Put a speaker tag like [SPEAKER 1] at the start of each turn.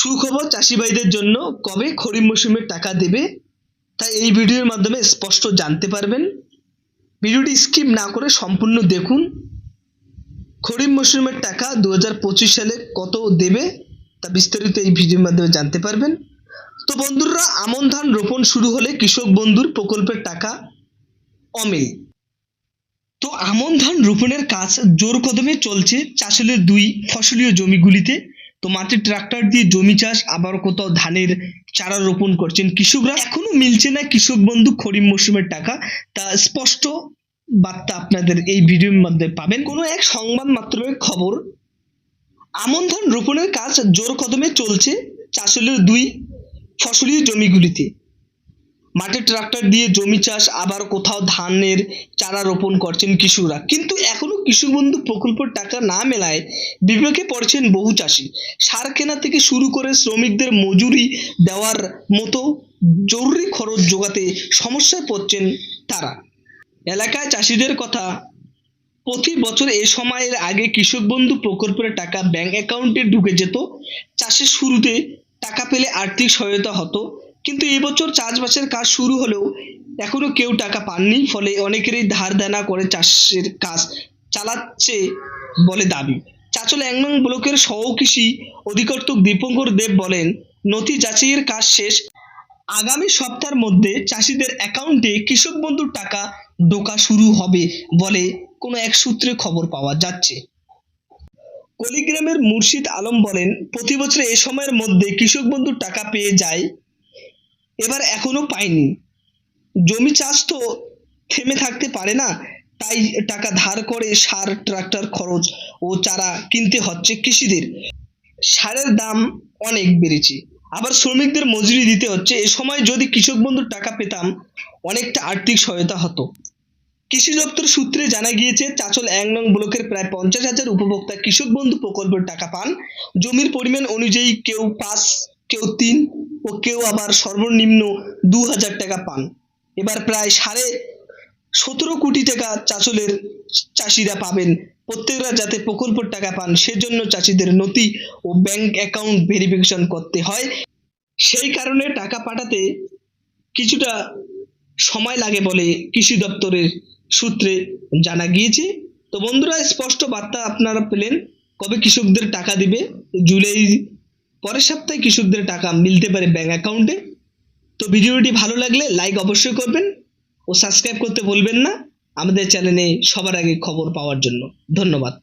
[SPEAKER 1] সুখবর চাষি ভাইদের জন্য কবে খরিফ মৌসুমের টাকা দেবে তাই এই ভিডিওর মাধ্যমে স্পষ্ট জানতে পারবেন। ভিডিওটি স্কিপ না করে সম্পূর্ণ দেখুন। খরিফ মৌসুমের টাকা দু হাজার পঁচিশ সালে কত দেবে, তা বিস্তারিত এই ভিডিওর মাধ্যমে জানতে পারবেন। তো বন্ধুরা, আমন ধান রোপণ শুরু হলে কৃষক বন্ধুর প্রকল্পের টাকা অমিল। তো আমন ধান রোপণের কাজ জোর কদমে চলছে চাষলের দুই ফসলীয় জমিগুলিতে। তো মাঠে ট্রাক্টর দিয়ে জমি চাষ আবার কোথাও ধানের চারা রোপণ করছেন কৃষকরা। এখনও মিলছে না কৃষক বন্ধু খরিফ মৌসুমের টাকা। তা স্পষ্ট বার্তা আপনাদের এই ভিডিওর মধ্যে পাবেন। কোনো এক সংবাদ মাধ্যমের খবর, আমন ধান রোপণের কাজ জোর কদমে চলছে চাষলের দুই ফসলীয় জমিগুলিতে। মাঠে ট্রাক্টর দিয়ে জমি চাষ আবার কোথাও ধানের চারা রোপণ করছেন কৃষকরা। কিন্তু এখনও কৃষক বন্ধু প্রকল্পের টাকা না মেলায় বিবেকে পড়ছেন বহু চাষি। সার কেনা থেকে শুরু করে শ্রমিকদের মজুরি দেওয়ার মতো জরুরি খরচ জোগাতে সমস্যায় পড়ছেন তারা। এলাকায় চাষিদের কথা, প্রতি বছর এ সময়ের আগে কৃষক বন্ধু প্রকল্পের টাকা ব্যাংক অ্যাকাউন্টে ঢুকে যেত। চাষের শুরুতে টাকা পেলে আর্থিক সহায়তা হতো, কিন্তু এবছর চাষবাসের কাজ শুরু হলেও এখনও কেউ টাকা পাননি। ফলে অনেকেরই ধার দেনা করে চাষের কাজ চালাচ্ছে বলে দাবি। চাচল এক ব্লকের সহ কৃষি অধিকর্তক দীপঙ্কর দেব বলেন, নথি যাচাইয়ের কাজ শেষ। আগামী সপ্তাহের মধ্যে চাষিদের অ্যাকাউন্টে কৃষক বন্ধুর টাকা ঢোকা শুরু হবে বলে কোনো এক সূত্রে খবর পাওয়া যাচ্ছে। কলিগ্রামের মুর্শিদ আলম বলেন, প্রতি বছর এ সময়ের মধ্যে কৃষক বন্ধুর টাকা পেয়ে যায়, এবার এখনও পায়নি জমি চাষ তো থেমে থাকতে পারে না তাই টাকা ধার করে সার, ট্রাক্টর খরচ ও চারা কিনতে হচ্ছে কৃষিদের। সারের দাম অনেক বেড়েছে। আবার শ্রমিকদের মজুরি দিতে হচ্ছে। এ সময় যদি কৃষক বন্ধুর টাকা পেতাম, অনেকটা আর্থিক সহায়তা হতো। কৃষি দপ্তর সূত্রে জানা গিয়েছে, চাচল এক নং ব্লকের প্রায় পঞ্চাশ হাজার উপভোক্তা কৃষক বন্ধু প্রকল্পের টাকা পান। জমির পরিমাণ অনুযায়ী কেউ পাঁচ, কেউ তিন ও কেউ আবার সর্বনিম্ন দু হাজার টাকা পান। এবার প্রায় সাড়ে সতেরো কোটি টাকা চাচলের চাষিরা পাবেন। প্রত্যেকরা যাতে প্রকল্পের টাকা পান, সেজন্য চাষিদের নথি ও ব্যাংক অ্যাকাউন্ট ভেরিফিকেশন করতে হয়। সেই কারণে টাকা পাঠাতে কিছুটা সময় লাগে বলে কৃষি দপ্তরের সূত্রে জানা গিয়েছে। তো বন্ধুরা, স্পষ্ট বার্তা আপনারা পেলেন, কবে কৃষকদের টাকা দিবে? জুলাই পরের সপ্তাহে কৃষকদের টাকা মিলতে পারে ব্যাংক অ্যাকাউন্টে তো ভিডিওটি ভালো লাগলে লাইক অবশ্যই করবেন। ও সাবস্ক্রাইব করতে ভুলবেন না। আমাদের চ্যানেলে সবার আগে খবর পাওয়ার জন্য। ধন্যবাদ।